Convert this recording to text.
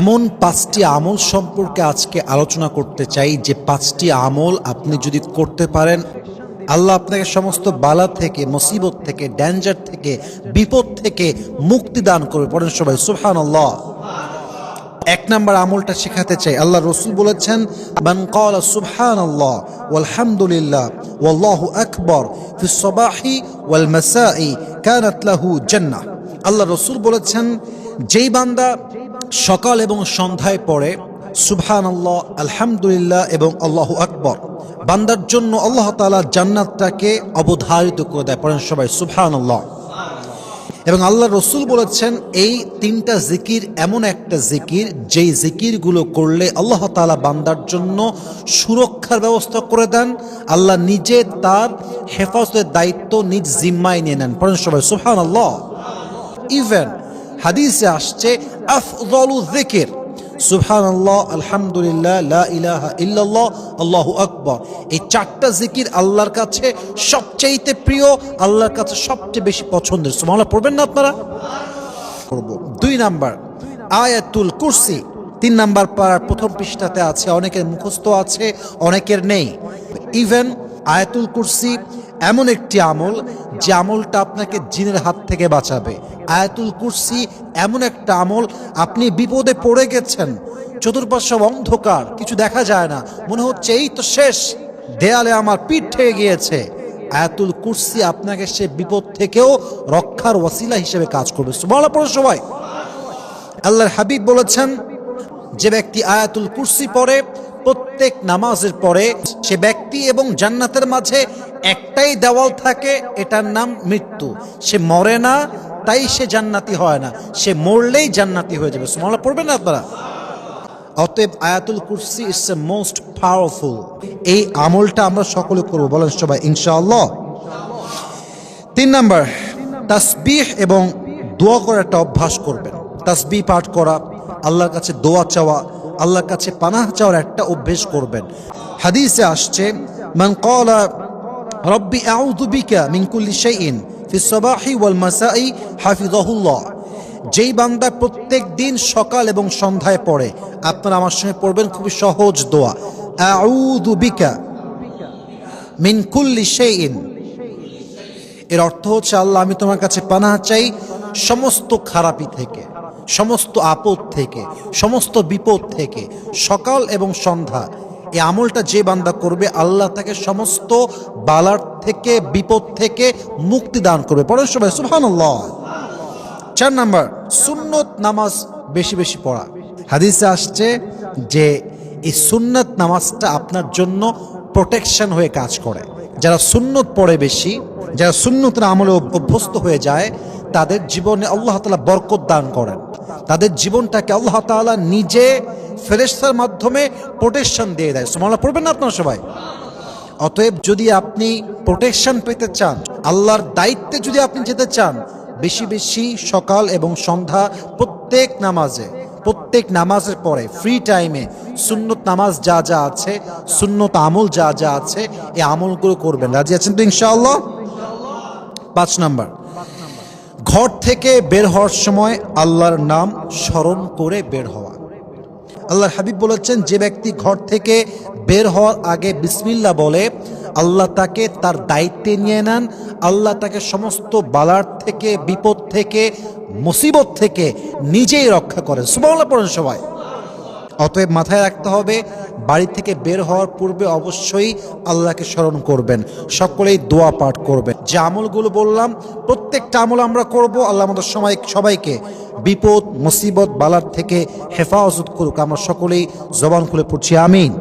এমন পাঁচটি আমল সম্পর্কে আজকে আলোচনা করতে চাই যে পাঁচটি আমল আপনি যদি করতে পারেন, আল্লাহ আপনাকে সমস্ত বালা থেকে, মুসিবত থেকে ড্যাঞ্জার থেকে, বিপদ থেকে মুক্তি দান করবে। পড়েন সবাই সুফান এক নম্বর আমলটা শেখাতে চাই। আল্লাহ রসুল বলেছেন জান্নাহ। আল্লাহ রসুল বলেছেন, যেই বান্দা সকাল এবং সন্ধ্যায় পড়ে, সুবহানাল্লাহ, আলহামদুলিল্লাহ এবং আল্লাহু আকবর। বান্দার জন্য আল্লাহ তাআলা জান্নাতটাকে অবধারিত করে দেয়। পড়েন সবাই, সুবহানাল্লাহ। এবং আল্লাহ রসুল বলেছেন, এই তিনটা জিকির এমন একটা জিকির, যেই জিকিরগুলো করলে আল্লাহ তালা বান্দার জন্য সুরক্ষার ব্যবস্থা করে দেন। আল্লাহ নিজে তার হেফাজতের দায়িত্ব নিজ জিম্মায় নিয়ে নেন। পড়েন সবাই সুহান আল্লাহ ইভেন হাদিসে আসছে, আফদলু জিকির সুবহানাল্লাহ, আলহামদুলিল্লাহ, লা ইলাহা ইল্লাল্লাহ, আল্লাহু এই চারটা জিকির আল্লাহর কাছে সবচেয়ে প্রিয়, আল্লাহর কাছে সবচেয়ে বেশি পছন্দের। সুবহানাল্লাহ, পড়বেন না আপনারা? করব দুই নাম্বার, আয়াতুল কুরসি। তিন নাম্বার পাড়ার প্রথম পৃষ্ঠাতে আছে, অনেকের মুখস্থ আছে, অনেকের নেই। ইভেন আয়াতুল কুরসি এমন একটি আমল, যে আমলটা আপনাকে জিনের হাত থেকে বাঁচাবে। আয়াতুল কুরসি এমন একটা আমল, আপনি বিপদে পড়ে গেছেন। চতুর্পার্শ্ব অন্ধকার, কিছু দেখা যায় না। মনে হচ্ছে এই তো শেষ, দেয়ালে আমার পিঠ ঠেকে গিয়েছে। আয়াতুল কুরসি আপনাকে সে বিপদ থেকেও রক্ষার ওয়াসিলা হিসেবে কাজ করবে। সুবহানাল্লাহ, পড়ো সবাই। আল্লাহর হাবিব বলেছেন, যে ব্যক্তি আয়াতুল কুরসি পড়ে, প্রত্যেক নামাজের পরে সে ব্যক্তি এবং জান্নাতের মাঝে একটাই দেওয়াল থাকে, এটার নাম মৃত্যু। সে মরে না তাই সে জান্নাতি হয় না। সে মরলেই জান্নাতি হয়ে যাবে। সুবহানাল্লাহ, পড়বেন না আপনারা? অতএব আয়াতুল কুরসি ইস এ মোস্ট পাওয়ারফুল এই আমলটা আমরা সকলে করব। বলেন সবাই, ইনশাআল্লাহ। তিন নাম্বার, তাসবিহ এবং দোয়া করার একটা অভ্যাস করবেন। তাসবি পাঠ করা, আল্লাহর কাছে দোয়া চাওয়া, আল্লাহর কাছে পানাহ চাওয়ার একটা অভ্যেস করবেন। হাদিসে আসছে, মান ক্বালা রব্বি আউযু বিকা মিন কুল্লি ফি সবাহি ওয়াল মাসাই হাফিজাহুল্লাহ। যেই বান্দা প্রত্যেক দিন সকাল এবং সন্ধ্যায় পড়ে, আপনারা আমার সঙ্গে পড়বেন, খুবই সহজ দোয়া। আউযু বিকা মিন কুল্লি শাইইন। এর অর্থ হচ্ছে, আল্লাহ, আমি তোমার কাছে পানাহ চাই সমস্ত খারাপি থেকে, সমস্ত আপদ থেকে, সমস্ত বিপদ থেকে, সকাল এবং সন্ধ্যা। এই আমলটা যে বান্দা করবে, আল্লাহ তাকে সমস্ত বালার থেকে, বিপদ থেকে মুক্তি দান করবে। পরের সবাই সুবহানাল্লাহ। চার নাম্বার, সুন্নত নামাজ বেশি বেশি পড়া। হাদিসে আসছে যে, এই সুন্নত নামাজটা আপনার জন্য প্রোটেকশন হয়ে কাজ করে। যারা সুন্নত পড়ে বেশি, যারা সুন্নতের আমলে অভ্যস্ত হয়ে যায়, তাদের জীবনে আল্লাহ তালা বরকত দান করেন। তাদের জীবনটাকে আল্লাহ তাআলা নিজে ফেরেস্তার মাধ্যমে প্রোটেকশন দিয়ে দেয়। সুমাল্লাহ পড়বেন না আপনারা সবাই? অতএব যদি আপনি প্রোটেকশন পেতে চান, আল্লাহর দায়িত্বে যদি আপনি যেতে চান, বেশি বেশি সকাল এবং সন্ধ্যা প্রত্যেক নামাজে, প্রত্যেক নামাজের পরে ফ্রি টাইমে সুন্নত নামাজ যা যা আছে, সুন্নত আমল যা যা আছে, এই আমলগুলো করবেন। রাজি আছেন তো ইনশাআল্লাহ? পাঁচ নাম্বার। ঘর থেকে বের হওয়ার সময় আল্লাহর নাম স্মরণ করে বের হওয়া। আল্লাহর হাবিব বলেছেন, যে ব্যক্তি ঘর থেকে বের হওয়ার আগে বিসমিল্লা বলে, আল্লাহ তাকে তার দায়িত্বে নিয়ে নেন, আল্লাহ তাকে সমস্ত বালার থেকে, বিপদ থেকে, মুসিবত থেকে নিজেই রক্ষা করেন। সুবহানাল্লাহ পড়েন সবাই। অতএব মাথায় রাখতে হবে, বাড়ি থেকে বের হওয়ার পূর্বে অবশ্যই আল্লাহকে স্মরণ করবেন, সকলেই দোয়া পাঠ করবেন। যে আমলগুলো বললাম, প্রত্যেকটা আমল আমরা করব, আল্লাহ আমাদের সময় সবাইকে বিপদ মুসিবত বালার থেকে হেফাজত করুক। আমরা সকলেই জবান খুলে পড়ছি আমিন।